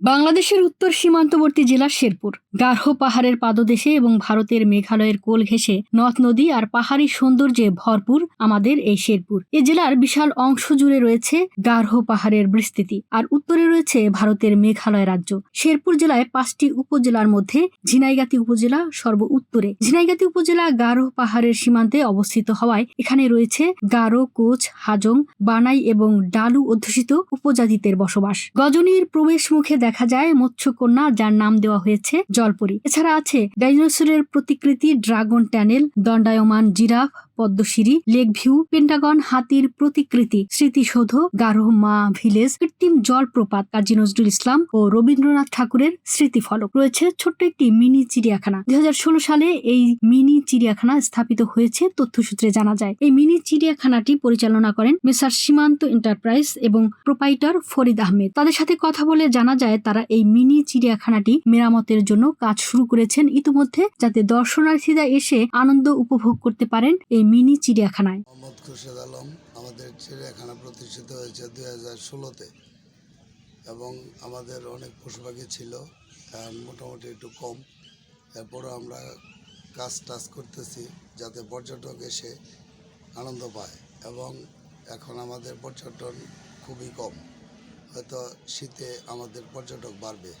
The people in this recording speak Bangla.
বাংলাদেশের উত্তর সীমান্তবর্তী জেলা শেরপুর। গারহো পাহাড়ের পাদদেশে এবং ভারতের মেঘালয়ের কোল ঘেঁষে নদ, নদী আর পাহাড়ি সৌন্দর্যে ভরপুর আমাদের এই শেরপুর। এ জেলার বিশাল অংশ জুড়ে রয়েছে গারহো পাহাড়ের বিস্তৃতি আর উত্তরে রয়েছে ভারতের মেঘালয় রাজ্য। শেরপুর জেলায় পাঁচটি উপজেলার মধ্যে ঝিনাইগাতি উপজেলা সর্ব উত্তরে ঝিনাইগাতি উপজেলা গারো পাহাড়ের সীমান্তে অবস্থিত হওয়ায় এখানে রয়েছে গারো কোচ, হাজং, বানাই এবং ডালু অধ্যুষিত উপজাতিদের বসবাস। গজনীর প্রবেশ মুখে দেখা যায় মৎস্যকন্যা যার নাম দেওয়া হয়েছে জলপরি। এছাড়া আছে ডাইনোসরের প্রতিকৃতি ড্রাগন ট্যানেল, দণ্ডায়মান জিরাফ পদ্মশিরি লেক ভিউ পেন্টাগন, হাতির প্রতিকৃতি, স্মৃতিসৌধ, গারো মা ভিলেজ, কৃত্রিম জলপ্রপাত, কাজী নজরুল ইসলাম ও রবীন্দ্রনাথ ঠাকুরের স্মৃতিফলক। রয়েছে ছোট্ট একটি মিনি চিড়িয়াখানা। দুই হাজার ষোলো সালে এই মিনি চিড়িয়াখানা স্থাপিত হয়েছে, তথ্যসূত্রে জানা যায়। এই মিনি চিড়িয়াখানাটি পরিচালনা করেন মেসার সীমান্ত এন্টারপ্রাইজ এবং প্রোপাইটার ফরিদ আহমেদ। তাদের সাথে কথা বলে জানা যায়, তারা এই মিনি চিড়িয়াখানাটি মেরামতের জন্য কাজ শুরু করেছেন ইতিমধ্যে, যাতে দর্শনার্থীরা এসে আনন্দ উপভোগ করতে পারেন এই মিনি চিড়িয়াখানায়। মোহাম্মদ খুরশেদ আলম আমাদের চিড়িয়াখানা প্রতিষ্ঠিত হয়েছে দুই হাজার ষোলোতে এবং আমাদের অনেক পশু পাখি ছিল মোটামুটি একটু কম। এরপরও আমরা কাজ টাজ করতেছি যাতে পর্যটক এসে আনন্দ পায় এবং এখন আমাদের পর্যটন খুবই কম। হয়তো শীতে আমাদের পর্যটক বাড়বে?